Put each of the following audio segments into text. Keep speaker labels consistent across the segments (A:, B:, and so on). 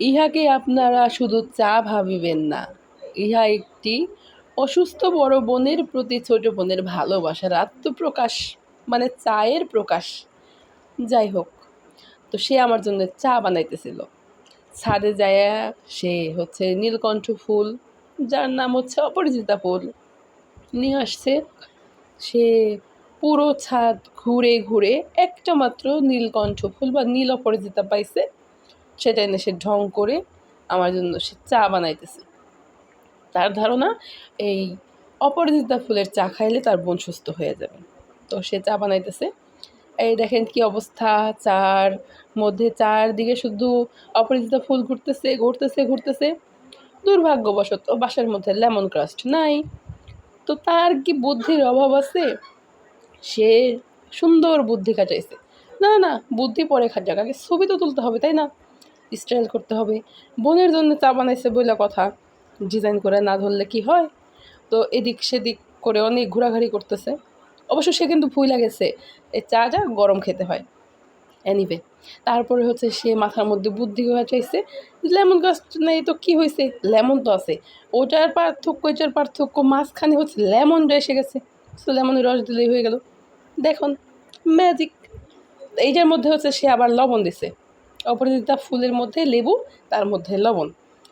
A: ইহাকে আপনারা শুধু চা ভাবিবেন না। ইহা একটি অসুস্থ বড় বোনের প্রতি ছোট বোনের ভালোবাসার আত্মপ্রকাশ মানে চায়ের প্রকাশ। যাই হোক, তো সে আমার জন্য চা বানাইতেছিল। ছাদে যায় সে হচ্ছে নীলকণ্ঠ ফুল, যার নাম হচ্ছে অপরাজিতা ফুল। নিয়ে আসছে, সে পুরো ছাদ ঘুরে ঘুরে একটা মাত্র নীলকণ্ঠ ফুল বা নীল অপরাজিতা পাইছে। সেটা এনে সে ঢং করে আমার জন্য সে চা বানাইতেছে। তার ধারণা এই অপরাজিতা ফুলের চা খাইলে তার বোন সুস্থ হয়ে যাবে। তো সে চা বানাইতেছে। এই দেখেন কি অবস্থা, চার মধ্যে চারদিকে শুধু অপরাজিতা ফুল ঘুরতেছে ঘুরতেছে ঘুরতেছে। দুর্ভাগ্যবশত বাসার মধ্যে লেমন ক্রাস্ট নাই। তো তার কি বুদ্ধির অভাব আছে? সে সুন্দর বুদ্ধি কাটাইছে না না না, বুদ্ধি পরে খাটাক আগে ছবি তো তুলতে হবে, তাই না? স্টাইল করতে হবে। বোনের জন্য চা বানাইছে বলে কথা। ডিজাইন করে না ধরলে কি হয়? তো এদিক সেদিক করে অনেক ঘোরাঘুরি করতেছে। অবশ্য সে কিন্তু ভুলে গেছে। এই চাটা গরম খেতে হয়। এনিবে তারপরে হচ্ছে সে মাথার মধ্যে বুদ্ধি হয়ে চাইছে, লেমন গাছ নেই তো কী হয়েছে লেমন তো আছে। ওটার পার্থক্য, এটার পার্থক্য মাঝখানে হচ্ছে লেমনটা এসে গেছে। তো লেমনের রস দিলেই হয়ে গেল। দেখুন ম্যাজিক এইটার মধ্যে হচ্ছে সে আবার লবণ দিছে। অপরাজিতা ফুলের মধ্যে লেবু, তার মধ্যে লবণ।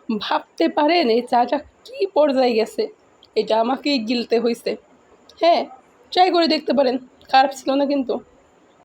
A: ভাবতে পারেন এই চাটা কী পর্যায়ে গেছে? এটা আমাকেই গিলতে হয়েছে হ্যাঁ ট্রাই করে দেখতে পারেন। খারাপ ছিল না কিন্তু।